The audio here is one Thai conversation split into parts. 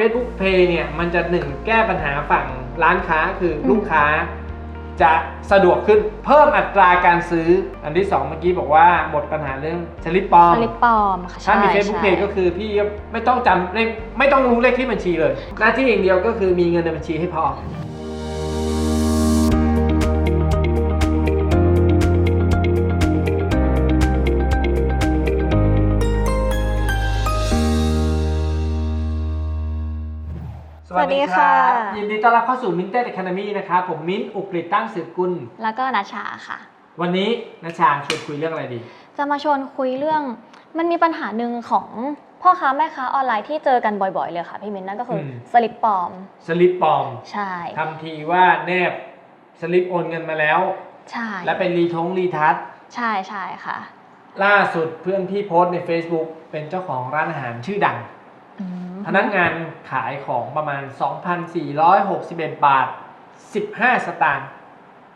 Facebook Pay เนี่ยมันจะหนึ่งแก้ปัญหาฝั่งร้านค้าคือลูกค้า จะสะดวกขึ้นเพิ่มอัตราการซื้อ อันที่ 2 เมื่อกี้บอกว่าหมดปัญหาเรื่องสลิปปลอมสลิปปลอมค่ะถ้ามีใช่ Facebook ใช่ Pay ก็คือพี่ไม่ต้องจำเลขไม่ต้องรู้เลขที่บัญชีเลย หน้าที่อย่างเดียวก็คือมีเงินในบัญชีให้พอ สวัสดีค่ะ ยินดีต้อนรับเข้าสู่ Minted Academy นะครับ ผมมิ้นท์อุกฤษตั้งสืบกุล แล้วก็นัชชาค่ะ วันนี้นัชชาชวนคุยเรื่องอะไรดี จะมาชวนคุยเรื่อง มันมีปัญหาหนึ่งของพ่อค้าแม่ค้าออนไลน์ที่เจอกันบ่อยๆ เลยค่ะพี่มิ้นนั่นก็คืออมสลิปปลอม สลิปปลอม ใช่ทำทีว่าแนบสลิปโอนเงินมาแล้ว ใช่ และเป็นรีทงรีทัศน์ใช่ใช่ค่ะ ล่าสุดเพื่อนพี่โพสต์ใน Facebook เป็นเจ้าของร้านอาหารชื่อดัง อืม พนักงานขายของประมาณ 2,461 บาท 15 สตางค์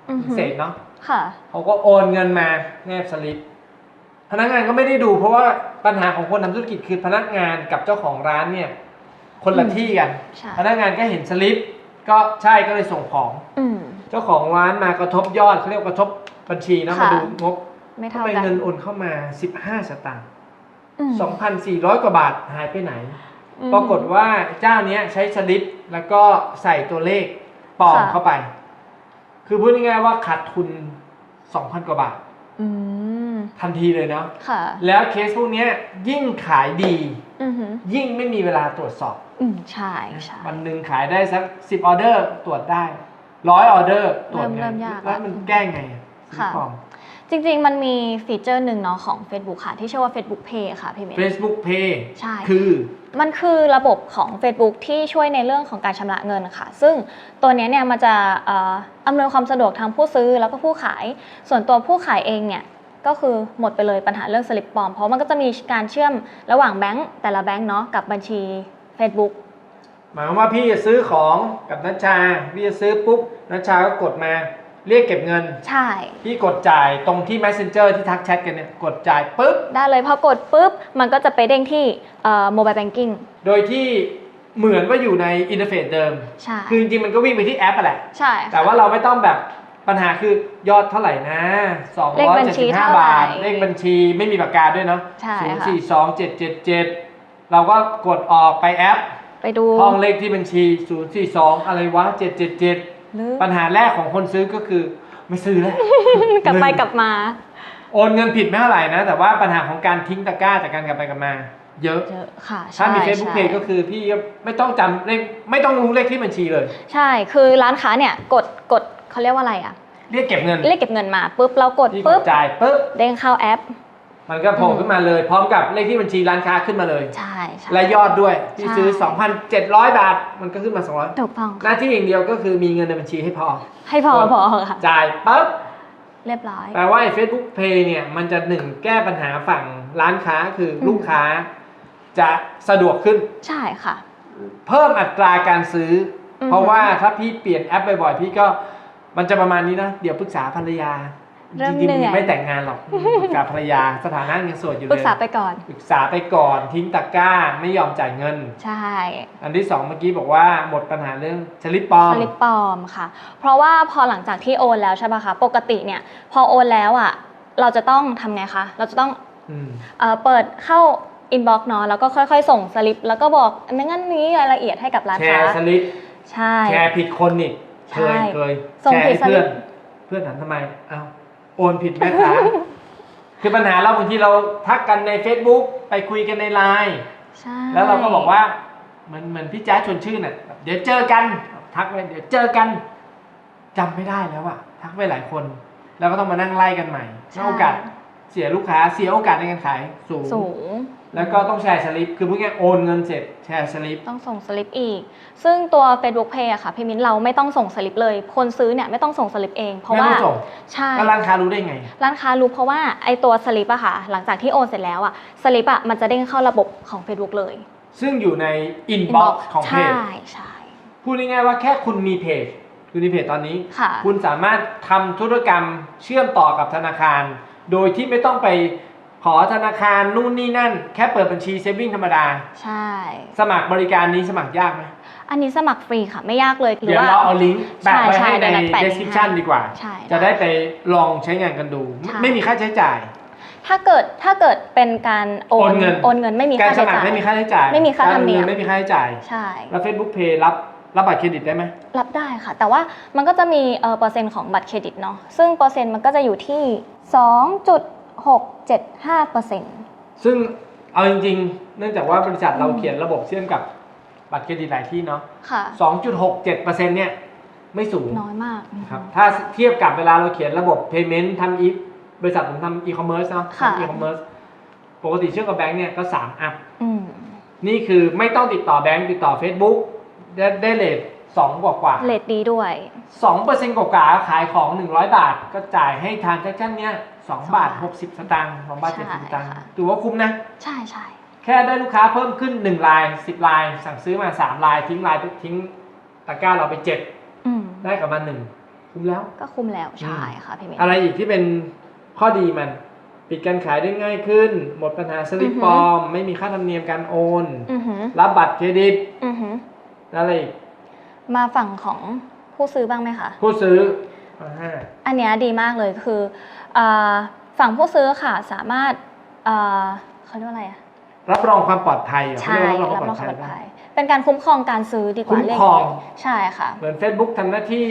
อือหือเศษเนาะค่ะเขาก็โอนเงินมาแนบสลิป พนักงานก็ไม่ได้ดู เพราะว่าปัญหาของคนทำธุรกิจคือพนักงานกับเจ้าของร้านเนี่ย คนละอืมที่กันใช่พนักงานก็เห็นสลิป ก็ใช่ก็เลยส่งของอืมเจ้าของร้านมากระทบยอดเขาเรียกว่ากระทบบัญชีนะค่ะมาดูงบไม่ทำเท่าไมกันเงินโอนเข้ามา 15 สตางค์อืม2,400 กว่าบาทหายไปไหนอืม ปรากฏว่าเจ้าเนี้ยใช้สลิปแล้วก็ใส่ตัวเลขปลอมค่ะ เข้าไป คือพูดง่ายๆว่าขาดทุน2,000กว่าบาท อืมทันทีเลยเนาะค่ะแล้วเคสพวกเนี้ยยิ่งขายดี อือหือยิ่งไม่มีเวลาตรวจสอบ อืมใช่ใช่ วันหนึ่งขายได้สัก10ออเดอร์ตรวจได้ร้อยออเดอร์ตรวจไงเริ่มเริ่มยากแล้วมันละแก้ไงอะสลิปค่ะปลอม จริงๆ มันมีฟีเจอร์หนึ่งเนาะของ Facebook ค่ะ ที่ชื่อว่า Facebook Pay ค่ะพี่เมย์ Facebook Pay ใช่ คือมันคือระบบของ Facebook ที่ช่วยในเรื่องของการชำระเงินค่ะ ซึ่งตัวเนี้ยเนี่ยมันจะเอ่ออำนวยความสะดวกทางผู้ซื้อแล้วก็ผู้ขาย ส่วนตัวผู้ขายเองเนี่ยก็คือหมดไปเลยปัญหาเรื่องสลิปปลอม เพราะมันก็จะมีการเชื่อมระหว่างแบงก์แต่ละแบงก์เนาะกับบัญชี Facebook หมายความว่าพี่จะซื้อของกับนัชชา พี่จะซื้อปุ๊บนัชชาก็กดมา เรียกเก็บเงิน ใช่ พี่กดจ่ายตรงที่ Messenger ที่ทักแชทกันเนี่ยกดจ่ายปุ๊บ ได้เลยพอกดปุ๊บ มันก็จะไปเด้งที่โมบายแบงกิ้งโดยที่เหมือนว่าอยู่ในอินเทอร์เฟซเดิม ใช่ คือจริงๆมันก็วิ่งไปที่แอปอะแหละ ใช่ค่ะแต่ว่าเราไม่ต้องแบบปัญหาคือยอดเท่าไหร่นะเลขบัญชีเท่า275ไหร่บาท เลขบัญชีไม่มีปากกาด้วยเนาะใช่ศูนย์ค่ะสี่สองเจ็ดเจ็ดเจ็ดเราก็กดออกไปแอป ไปดูห้องเลขที่บัญชี 0 4 2 อะไรวะ 777 หรือปัญหาแรกของคนซื้อก็คือ ไม่ซื้อแล้ว กลับไปกลับมา โอนเงินผิดไม่เท่าไหร่นะ แต่ว่าปัญหาของการทิ้งตะกร้าจากการกลับไปกลับมา เยอะเยอะค่ะถ้ามีใช่ Facebook ใช่ Pay ก็คือพี่ไม่ต้องจำเลขไม่ต้องรู้เลขที่บัญชีเลย ใช่คือร้านค้าเนี่ยกดกดเขาเรียกว่าอะไรอะเรียกเก็บเงินเรียกเก็บเงินมาปุ๊บเรากดพี่กปุ๊ดบจ่ายปุ๊บเด้งเข้าแอป มันก็โผล่อืมขึ้นมาเลย พร้อมกับเลขที่บัญชีร้านค้าขึ้นมาเลย ใช่ใช่และยอดด้วยที่ใช่ซื้อ 2,700 บาท มันก็ขึ้นมา 200ถูกต้องหน้าที่อย่างเดียวก็คือมีเงินในบัญชีให้พอ ให้พอกดพอค่ะจ่ายปุ๊บเรียบร้อยแปลว่าไอ้ Facebook Pay เนี่ยมันจะหนึ่งแก้ปัญหาฝั่งร้านค้าคืออมลูกค้า จะสะดวกขึ้น ใช่ค่ะ เพิ่มอัตราการซื้อออฮึเพราะว่าถ้าพี่เปลี่ยนแอปบ่อยๆพี่ก็มันจะประมาณนี้นะ เดี๋ยวปรึกษาภรรยา เริ่มจริงเหนื่อยๆไม่แต่งงานหรอกปรึกษาภรรยาสถานะยังโสดอยู่เลยปรึกษาไปก่อนปรึกษาไปก่อนทิ้งตะกร้าไม่ยอมจ่ายเงิน ใช่ อันที่สองเมื่อกี้บอกว่าหมดปัญหาเรื่องสลิปปลอมสลิปปลอมค่ะ เพราะว่าพอหลังจากที่โอนแล้วใช่ป่ะคะปกติเนี่ย พอโอนแล้วอะเราจะต้องทำไงคะเราจะต้องอืมเอ่อเปิดเข้าอินบ็อกซ์เนาะแล้วก็ค่อยๆ ส่งสลิป แล้วก็บอกอันนั้นนี้รายละเอียดให้กับร้านแชค้าร์สลิปใช่แชร์ผิดคนอีกเคยใช่เคยส่งแชร์ผิดให้เพื่อนสลิปเพื่อนถามทำไมเอ้า โอนผิดแม่ค้า คือปัญหาเราบางทีเราทักกันใน Facebook ไปคุยกันในไลน์ใช่แล้วเราก็บอกว่าเหมือนเหมือนพี่แจ๊สชวนชื่นน่ะเดี๋ยวเจอกัน ทักไปเดี๋ยวเจอกันจำไม่ได้แล้วอะทักไปหลายคน แล้วก็ต้องมานั่งไล่กันใหม่แล้วโอกาสเสียลูกค้าเสียโอกาสในการขายสูง สูง แล้วก็ต้องแชร์สลิป คือพูดง่ายๆโอนเงินเสร็จแชร์สลิป ต้องส่งสลิปอีก ซึ่งตัว Facebook Pay อะค่ะพี่มิ้นเราไม่ต้องส่งสลิปเลย คนซื้อเนี่ยไม่ต้องส่งสลิปเอง เพราะไม่ว่าต้องส่ง ใช่ แล้วร้านค้ารู้ได้ไง ร้านค้ารู้เพราะว่าไอตัวสลิปอะค่ะ หลังจากที่โอนเสร็จแล้วอะสลิปอะมันจะเด้งเข้าระบบของ Facebook เลย ซึ่งอยู่ในอินบ็อกซ์ของเพใช่จ ใช่พูดง่ายๆว่าแค่คุณมีเพจคุณมีเพจตอนนี้ ค่ะ คุณสามารถทำธุรกรรมเชื่อมต่อกับธนาคาร โดยที่ไม่ต้องไป ขอธนาคารนู่นนี่นั่น แค่เปิดบัญชีเซฟวิ่งธรรมดา ใช่ สมัครบริการนี้สมัครยากไหมอันนี้สมัครฟรีค่ะไม่ยากเลยหรือเดี๋ยวว่า เราเอาลิงก์แปะไว้ใช่ให้ใช่ในเดี๋ยวแปะลิงก์ description ให้ดีกว่า ใช่ จะได้ไปลองใช้งานกันดู ใช่ ไม่มีค่าใช้จ่าย ถ้าเกิดถ้าเกิดเป็นการโอโอนนเงิน โอนเงินไม่มีการค่าสใช้มัครจ่าย ไม่มีค่าใช้จ่ายไม่มีค่าธรรมเนียม กโอนงินไม่มีค่าใช้จ่าย ใช่ แล้ว Facebook Pay รับรับบัตรเครดิตได้ไหมรับได้ค่ะ แต่ว่ามันก็จะมีเอ่อเปอร์เซ็นต์ของบัตรเครดิตเนาะซึ่งเปอร์เซ็นต์มันก็จะอยู่ที่ 2.675เปอร์เซ็นต์ซึ่งเอาจริงๆ เนื่องจากว่าบริษัทเราอืมเขียนระบบเชื่อมกับบัตรเครดิตหลายที่เนาะค่ะ 2.67%เนี่ยไม่สูงน้อยมาก ครับ ถ้าเทียบกับเวลาเราเขียนระบบ payment ทำอีบริษัทผมทำ e-commerce เนาะค่ะ ทำ e-commerce ปกติเชื่อมกับแบงก์เนี่ยก็3อัพ อืมนี่คือไม่ต้องติดต่อแบงก์ติดต่อ Facebook ได้ได้เลท2กว่ากว่าเลทดีด้วย2เปอร์เซ็นต์กว่าๆขายของ 100 บาท ก็จ่ายให้ทานแท็กชั่นเนี่ย 2 บาท 60 สตางค์2บาทใช่70 สตางค์ค่ะถือว่าคุ้มนะ ใช่ใช่แค่ได้ลูกค้าเพิ่มขึ้น 1 ลาย 10 ลาย สั่งซื้อมา 3 ลาย ทิ้งลายทิ้งตะกร้าเราไปอืม7ได้กลับมา1คุ้มแล้ว ก็คุ้มแล้วใช่ค่ะพี่เมย์อะไรอีกที่เป็นข้อดีมัน ปิดการขายได้ง่ายขึ้น หมดปัญหาสลิปอือหือปลอม ไม่มีค่าธรรมเนียมการโอนอือหือรับบัตรเครดิตอือหือแล้วอะไรอีกมาฝั่งของผู้ซื้อบ้างไหมคะ ผู้ซื้ออ่าอันเนี้ยดีมากเลยคือเออ ฝั่งผู้ซื้อค่ะสามารถเอ่อเขาเรียกว่าอะไรอะรับรองความปลอดภัยเหรอใช่เขาเรียกว่ารัรับบรรอองงความมปลอดคาวปลอดภัภัยยเป็นการคุ้มครองการซื้อดีกว่าคุ้มเรียกครอง ใช่ค่ะ เหมือน Facebook ทำหน้าที่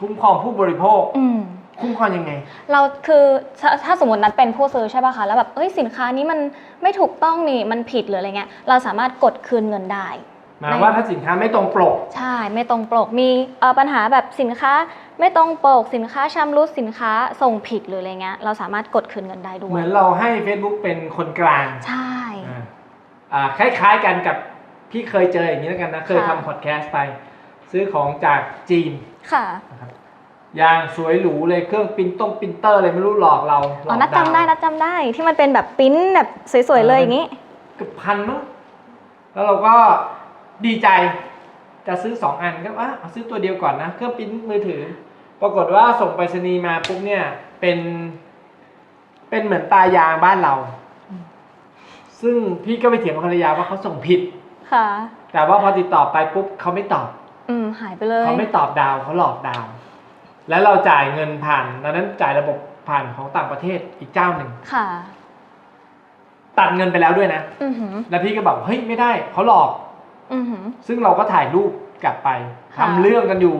คุ้มครองผู้บริโภค อืม คุ้มครองยังไง เราคือถ้าถ้าสมมตินั้นเป็นผู้ซื้อใช่ป่ะคะแล้วแบบเอ้ยสินค้านี้มันไม่ถูกต้องนี่มันผิดหรืออะไรเงี้ยเราสามารถกดคืนเงินได้ห มายว่าถ้าสินค้าไม่ตรงปก ใช่ไม่ตรงปกมีเอ่อปัญหาแบบสินค้าไม่ตรงปกสินค้าชำรุดสินค้าส่งผิดหรืออะไรเงี้ยเราสามารถกดคืนเงินได้ด้วเหมืยอนเราให้ Facebook เป็นคนกลาง ใช่อ่าอ่าคล้ายๆกันกับพี่เคยเจออย่างนี้แล้วกันนะ เคยค่ะทำพอดแคสต์ไป ซื้อของจากจีนค่ะนะครับยางสวยหรูเลยเครื่องปรินต้องปรินเตอร์อะไรไม่รู้หลอกเราหลอ๋ออกนัดดาวจำได้นัดจำได้ที่มันเป็นแบบปริ้นแบบสวยๆเลยอย่างนี้เกือบพันมั้งแล้วเราก็ ดีใจจะซื้อสองอันก็ว่าเอาซื้อตัวเดียวก่อนนะเครื่องปริ้นมือถือ ปรากฏว่าส่งไปรษณีย์มาปุ๊บเนี่ยเป็น เป็นเหมือนตายางบ้านเราอืมซึ่งพี่ก็ไปเถียงกับภรรยาว่าเขาส่งผิด ค่ะ แต่ว่าพอติดต่อไปปุ๊บเขาไม่ตอบ อืมหายไปเลยเขาไม่ตอบดาวเขาหลอกดาว แล้วเราจ่ายเงินผ่านดังนั้นจ่ายระบบผ่านของต่างประเทศอีกเจ้าหนึ่งค่ะ ตัดเงินไปแล้วด้วยนะ อือหือแล้วพี่ก็บอกเฮ้ยไม่ได้เขาหลอกอือหือ ซึ่งเราก็ถ่ายรูปกลับไปค่ะ ทำเรื่องกันอยู่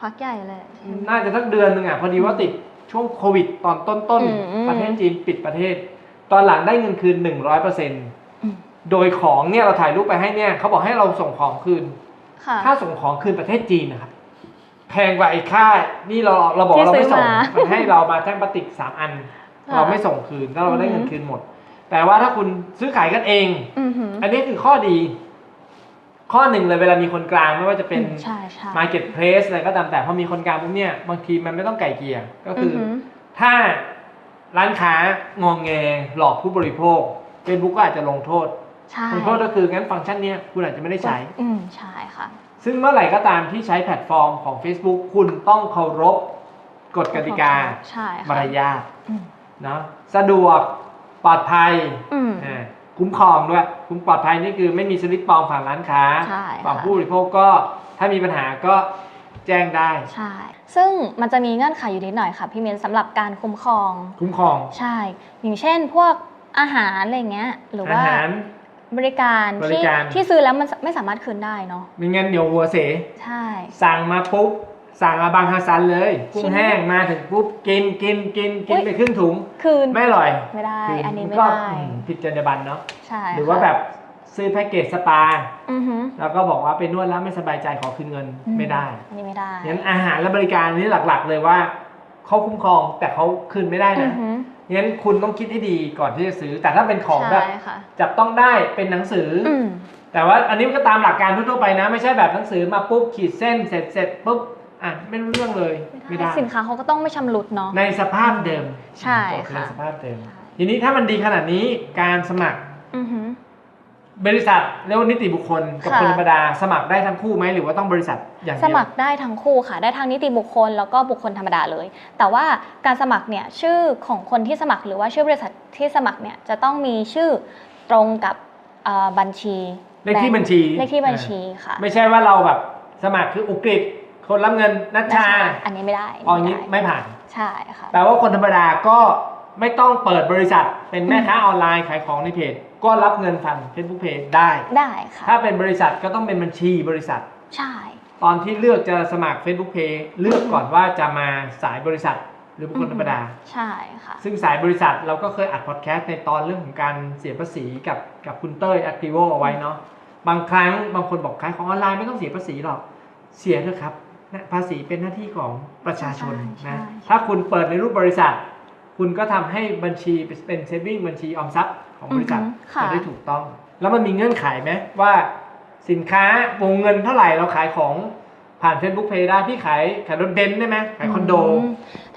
พักใหญ่เลย น่าจะสักเดือนหนึ่งอะพอดีว่าติดช่วงโควิดตอนต้นอืม ๆประเทศจีนปิดประเทศ ตอนหลังได้เงินคืนหนึ่งร้อยเปอร์เซ็นต์อืมโดยของเนี่ยเราถ่ายรูปไปให้เนี่ยเขาบอกให้เราส่งของคืน ค่ะ ค่าส่งของคืนประเทศจีนนะครับ แพงกว่าไอ้ค่า นี่เราเราบอกที่เราไม่ส่งซื้อมามันให้เรามาแท่งพลาสติกสามอัน ค่ะเราไม่ส่งคืนแล้วเราได้อือฮึเงินคืนหมด แต่ว่าถ้าคุณซื้อขายกันเอง อือหืออันนี้คือข้อดี ข้อหนึ่งเลยเวลามีคนกลางไม่ว่าจะเป็นใช่ใช่ Market Place อะไรก็ตามแต่พอมีคนกลางปุ๊บเนี่ยบางทีมันไม่ต้องไก่เกลี่ยก็คืออหือถ้าร้านค้างองแงหลอกผู้บริโภค Facebook ก็อาจจะลงโทษใช่ลงโทษก็คืองั้นฟังก์ชันเนี้ยคุณอาจจะไม่ได้ใช้ อืมใช่ค่ะ ซึ่งเมื่อไหร่ก็ตามที่ใช้แพลตฟอร์มของ Facebook คุณต้องเคารพกฎกติกาใช่ค่ะมารยาทอืม เนาะสะดวกปลอดภัยอืม อ่าคุ้มครองด้วย คุ้มปลอดภัยนี่คือไม่มีสลิปปลอมฝั่งร้านค้าใช่ฝั่งค่ะผู้บริโภคก็ถ้ามีปัญหาก็แจ้งได้ ใช่ ซึ่งมันจะมีเงื่อนไขอยู่นิดหน่อยค่ะพี่เมนสำหรับการคุ้มครอง คุ้มครองใช่ อย่างเช่นพวกอาหารอะไรเงี้ย หรืออาว่าหาร บริการบริที่การ ที่ซื้อแล้วมันไม่สามารถคืนได้เนาะ ไม่งั้นเดี๋ยวหัวเส ใช่ สั่งมาปุ๊บ สั่งมาบางฮาซันเลยกุ้ชิ้งนแห้งมาถึงปุ๊บกินกินกินกินอุ๊ยไปครึ่งถุง คืนไม่อร่อย ไม่ได้คือันนี้ไม่ก็ได้อืมผิดจรรยาบรรณเนาะใช่หรือว่าค่ะแบบซื้อแพ็กเกจสปาอือหือแล้วก็บอกว่าไปนวดแล้วไม่สบายใจขอคืนเงินอืไม่ได้อันนี้ไม่ได้งั้นอาหารและบริการนี้หลักๆ เลยว่าเขาคุ้มครองแต่เขาคืนไม่ได้อืนะอหืองั้นคุณต้องคิดให้ดีก่อนที่จะซื้อ แต่ถ้าเป็นของแบบใช่ค่ะจับต้องได้เป็นหนังสือออืมแต่ว่าอันนี้มันก็ตามหลักการทั่วๆไปนะ ไม่ใช่แบบหนังสือมาปุ๊บขีดเส้นเสร็จเสร็จปุ๊บ อะไม่รู้เรื่องเลยไม่ได้สินค้าเขาก็ต้องไม่ชำรุดเนาะในสภาพเดิมใช่ในค่ะสภาพเดิม ทีนี้ถ้ามันดีขนาดนี้การสมัครอือหือบริษัทเรียกว่านิติบุคคลกับค่ะคนธรรมดา สมัครได้ทั้งคู่ไหมหรือว่าต้องบริษัทอย่างสเดียวมัครได้ทั้งคู่ค่ะ ได้ทั้งนิติบุคคลแล้วก็บุคคลธรรมดาเลย แต่ว่าการสมัครเนี่ยชื่อของคนที่สมัครหรือว่าชื่อบริษัทที่สมัครเนี่ยจะต้องมีชื่อตรงกับเอ่อบัญชีเลขที่บัญชีเลขที่บัญชีค่ะ ไม่ใช่ว่าเราแบบสมัครคืออุกฤษ คนรับเงินนัชชา อันนี้ไม่ได้อ๋ออย่างนี้ไม่ผ่าน ใช่ค่ะ แปลว่าคนธรรมดาก็ไม่ต้องเปิดบริษัท เป็นแม่ค้าออนไลน์ขายของในเพจ ก็รับเงินผ่าน Facebook Pay ได้ ได้ค่ะ ถ้าเป็นบริษัทก็ต้องเป็นบัญชีบริษัท ใช่ ตอนที่เลือกจะสมัคร Facebook Pay เลือกก่อนว่าจะมาสายบริษัทหรือบุคคลธรรมดา ใช่ค่ะ ซึ่งสายบริษัทเราก็เคยอัดพอดแคสต์ในตอนเรื่องของการเสียภาษีกับกับคุณเต้ย a c t i v o เอาไว้เนาะ บางครั้งบางคนบอกขายของออนไลน์ไม่ต้องเสียภาษีหรอก เสียเถอะครับนะ ภาษีเป็นหน้าที่ของประชาชนใช่นะใช่ถ้าคุณเปิดในรูปบริษัท คุณก็ทำให้บัญชีเป็นเซฟวิ่งบัญชีออมทรัพย์ของบริษัทอือฮึค่ะจะได้ถูกต้อง แล้วมันมีเงื่อนไขไหมว่าสินค้าวงเงินเท่าไหร่เราขายของผ่าน Facebook Pay ได้พี่ขายขายรถเบนซ์ได้ไหมขายคอนโดม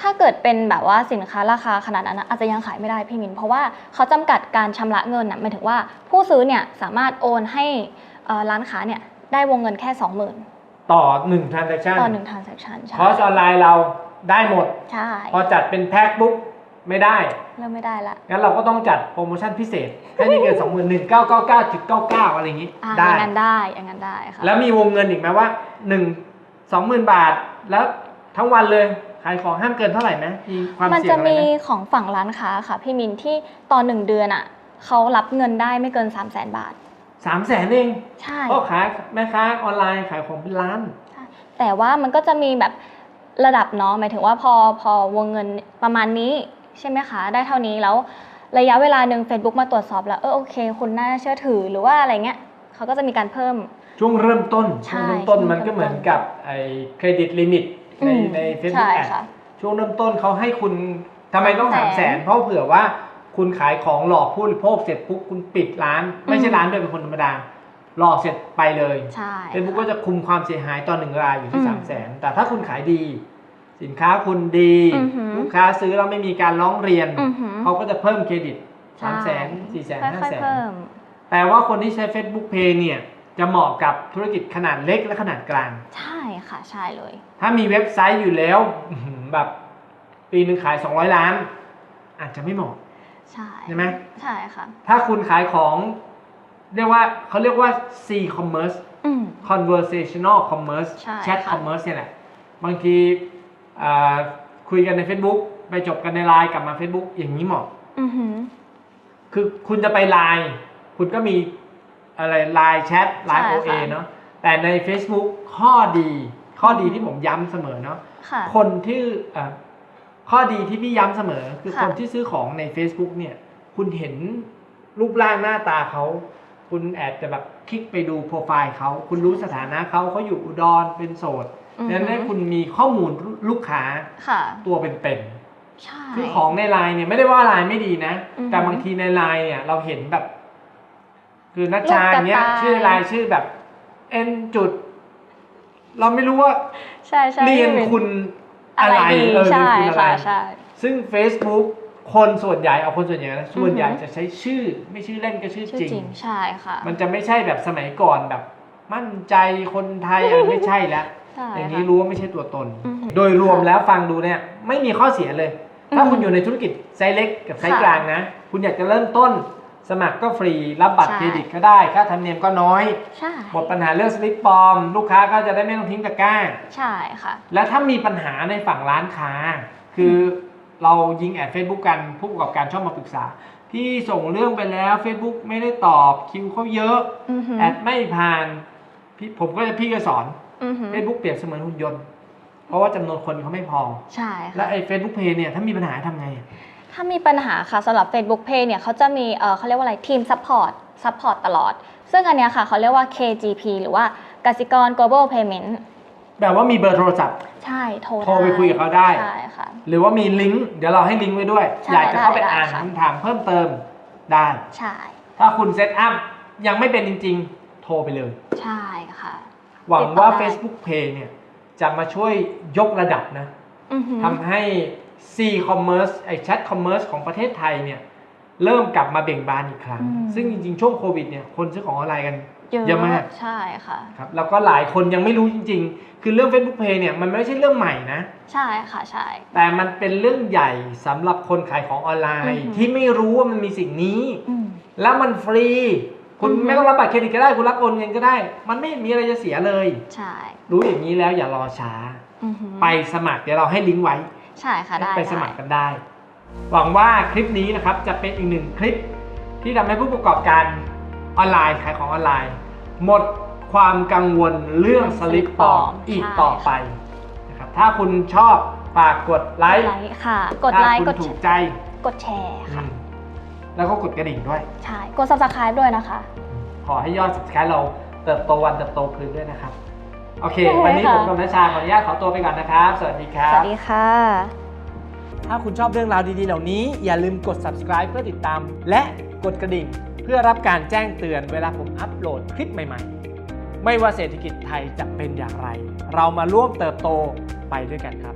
ถ้าเกิดเป็นแบบว่าสินค้าราคาขนาดนั้นนะอาจจะยังขายไม่ได้พี่มิน เพราะว่าเขาจำกัดการชำระเงินน่ะหมายถึงว่าผู้ซื้อเนี่ยสามารถโอนให้เอ่อร้านค้าเนี่ยได้วงเงินแค่ 20,000 ต่อ1 transaction ต่อ1 transaction ใช่คอร์สออนไลน์เราได้หมด ใช่พอจัดเป็นแพ็คปุ๊บไม่ได้ เริ่มไม่ได้ละ งั้นเราก็ต้องจัดโปรโมชั่นพิเศษ ให้ไม่เกิน2 1 9 9 9 9 9อะไรอย่างนี้ อ่าอได้ย่างนั้นได้อย่างนั้นได้ค่ะแล้วมีวงเงินอีกไหมว่า1 20,000บาท แล้วทั้งวันเลยขายของห้ามเกินเท่าไหร่ไหมมีความมันเสี่ยจะงอะไรมีไหมของฝั่งร้านค้าค่ะพี่มินที่ตอนหนึ่งเดือนอะเขารับเงินได้ไม่เกิน 3 0 0 0 0 0 บาท สามแสนเองใช่เพราะขายแม่ค้าออนไลน์ขายของเป็นล้าน แต่ว่ามันก็จะมีแบบระดับเนาะหมายถึงว่าพอพอวงเงินประมาณนี้ใช่ไหมคะ ได้เท่านี้แล้วระยะเวลาหนึ่ง Facebook มาตรวจสอบแล้วเออโอเค คุณน่าเชื่อถือหรือว่าอะไรเงี้ยเขาก็จะมีการเพิ่ม ช่วงเริ่มต้นใช่ช่วงเริ่มต้นช่วงมันก็เหมือนเริ่มต้นกับไอ้เครดิตลิมิตในอืมใน Facebook ใช่แอดค่ะช่วงเริ่มต้นเขาให้คุณทำไมต้องสามแสน300,000เพราะเผื่อว่า คุณขายของหลอกผู้บริโภคเสร็จปุ๊บคุณปิดร้าน ไม่ใช่อืมร้านด้วยเป็นคนธรรมดาหลอกเสร็จไปเลยใช่เฟซบุ๊กก็จะคุมความเสียหายต่อหนึ่งรายอยู่ที่อืมสามแสนแต่ถ้าคุณขายดี สินค้าคุณดีอือหือลูกค้าซื้อแล้วไม่มีการร้องเรียนอือหือเขาก็จะเพิ่มเครดิตใช่สามแสนสี่แสนค่ห้าอยแสๆนเพิ่มแต่ว่าคนที่ใช้ Facebook Pay เนี่ยจะเหมาะกับธุรกิจขนาดเล็กและขนาดกลาง ใช่ค่ะใช่เลย ถ้ามีเว็บไซต์อยู่แล้วอื้อหือแบบปีหนึ่งขาย 200 ล้าน อาจจะไม่เหมาะ ใช่ใช่ไหมใช่ค่ะ ถ้าคุณขายของ เรียกว่าเขาเรียกว่า C commerce อืม conversational commerce ใช่ chat ค่ะ commerce เนี่ยแหละบางทีอ่าคุยกันใน Facebook ไปจบกันในไลน์กลับมา Facebook อย่างนี้เหมาะอือหือคือคุณจะไปไลน์คุณก็มีอะไรไลน์แชทไลน์ใช่โอเอค่ะเนาะแต่ใน Facebook ข้อดี ข้อดีที่ผมย้ำเสมอเนาะค่ะคนที่เอ่อ ข้อดีที่พี่ย้ำเสมอ คือค่ะ คนที่ซื้อของใน Facebook เนี่ย คุณเห็นรูปร่างหน้าตาเขา คุณแอบจะแบบคลิกไปดูโปรไฟล์เขา คุณรู้สถานะเขาเขาอยู่อุดรเป็นโสดอือดังนั้นหืให้อคุณมีข้อมูลลูกค้าค่ะ ตัวเป็นๆใช่คือของในไลน์เนี่ยไม่ได้ว่าไลน์ไม่ดีนะ อือฮึแต่บางทีในไลน์เนี่ยเราเห็นแบบ คือนัชชาลูกกระเนี้ยต่าย ชื่อไลน์ชื่อแบบ n จุด เราไม่รู้ว่า ใช่ใช่เรียนพี่มิ้คุณ อะอะไรไรดีเออเรียนใช่คุณอะไร ค่ะใช่ ซึ่ง Facebook คนส่วนใหญ่เอาคนส่วนใหญ่นะส่วนใหญ่อือฮึ จะใช้ชื่อ ไม่ชื่อเล่นก็ชื่อชื่อจริง จริงใช่ค่ะมันจะไม่ใช่แบบสมัยก่อนแบบ มั่นใจคนไทยอะไรไม่ใช่แล้ว ใช่อย่างค่ะนี้รู้ว่าไม่ใช่ตัวตน อือฮึโดยรวมแล้วฟังดูเนี่ยไม่มีข้อเสียเลย ถ้าอืมคุณอยู่ในธุรกิจไซส์เล็กกับไซส์ค่ะ กลางนะ คุณอยากจะเริ่มต้น สมัครก็ฟรีรับบัตรใช่ เครดิตก็ได้ค่าธรรมเนียมก็น้อย ใช่ หมดปัญหาเรื่องสลิปปลอม ลูกค้าก็จะได้ไม่ต้องทิ้งตะกร้า ใช่ค่ะ แล้วถ้ามีปัญหาในฝั่งร้านค้า คือเรายิงแอด Facebook กันผู้ประกอบการชอบมาปรึกษา พี่ส่งเรื่องไปแล้ว Facebook ไม่ได้ตอบคิวเขาเยอะ อือหือแอดไม่ผ่านพี่ผมก็จะพี่ก็สอน อือหือ Facebook เปรียบเสมือนหุ่นยนต์ เพราะว่าจำนวนคนเขาไม่พอ ใช่แล้ค่ะวไอ้ Facebook Pay เนี่ยถ้ามีปัญหาทำไงอะ ถ้ามีปัญหาค่ะสำหรับ Facebook Pay เนี่ยเขาจะมีเออเขาเรียกว่าอะไรทีมซัพพอร์ตซัพพอร์ตตลอด ซึ่งอันเนี้ยค่ะเขาเรียกว่า KGP หรือว่ากสิกร Global Payment แบบว่ามีเบอร์โทรศัพท์ ใช่โทรโทรไปคุยกับเขาได้ ใช่ค่ะ หรือว่ามีลิงก์เดี๋ยวเราให้ลิงก์ไว้ด้วย ใช่อยากจะเข้าไปได้อ่านได้ค่ะ คำถามเพิ่มเติมได้ ใช่ถ้าคุณเซตอัพยังไม่เป็นจริง ๆ โทรไปเลย ใช่ค่ะ หวังว่า ติดต่อได้ Facebook Pay เนี่ยจะมาช่วยยกระดับนะอือหือ ทำให้ C commerce ไอ้ chat commerce ของประเทศไทยเนี่ยเริ่มกลับมาเบ่งบานอีกครั้งอืมซึ่งจริงๆ ช่วงโควิดเนี่ยคนซื้อของออนไลน์กันเยอะเยอะมากใช่ค่ะครับแล้วก็หลายคนยังไม่รู้จริง ๆ คือเรื่อง Facebook Pay เนี่ยมันไม่ใช่เรื่องใหม่นะ ใช่ค่ะใช่ แต่มันเป็นเรื่องใหญ่สำหรับคนขายของออนไลน์อือหือที่ไม่รู้ว่ามันมีสิ่งนี้อืมแล้วมันฟรี คุณอือหือไม่ต้องรับบัตรเครดิตก็ได้คุณรับโอนเงินก็ได้ มันไม่มีอะไรจะเสียเลย ใช่ รู้อย่างนี้แล้วอย่ารอช้าอือหือไปสมัครเดี๋ยวเราให้ลิงก์ไว้ ใช่ค่ะได้ไปสมัครกันได้ หวังว่าคลิปนี้นะครับจะเป็นอีกหนึ่งคลิปที่ทำให้ผู้ประกอบการออนไลน์ขายของออนไลน์ หมดความกังวลเรื่องสลิปปลอมอีกต่อไปนะครับถ้าคุณชอบฝากกดไลกดค์ไลค์ค่ะ กดไลค์ถ้าคุณกดถูแชกร์ใจ กดแชร์ค่ะอืมแล้วก็กดกระดิ่งด้วย ใช่ กด subscribe ด้วยนะคะ ขอให้ยอด subscribe เราเติบโตวันเติบโตคืนด้วยนะครับ โอเคได้วันนี้ค่ะผมกับนัชชาขออนุญาตขอตัวไปก่อนนะครับ สวัสดีครัสบวัสดีค่ะ ถ้าคุณชอบเรื่องราวดีๆ เหล่านี้ อย่าลืมกด subscribe เพื่อติดตาม และกดกระดิ่ง เพื่อรับการแจ้งเตือนเวลาผมอัปโหลดคลิปใหม่ ๆ ไม่ว่าเศรษฐกิจไทยจะเป็นอย่างไร เรามาร่วมเติบโตไปด้วยกันครับ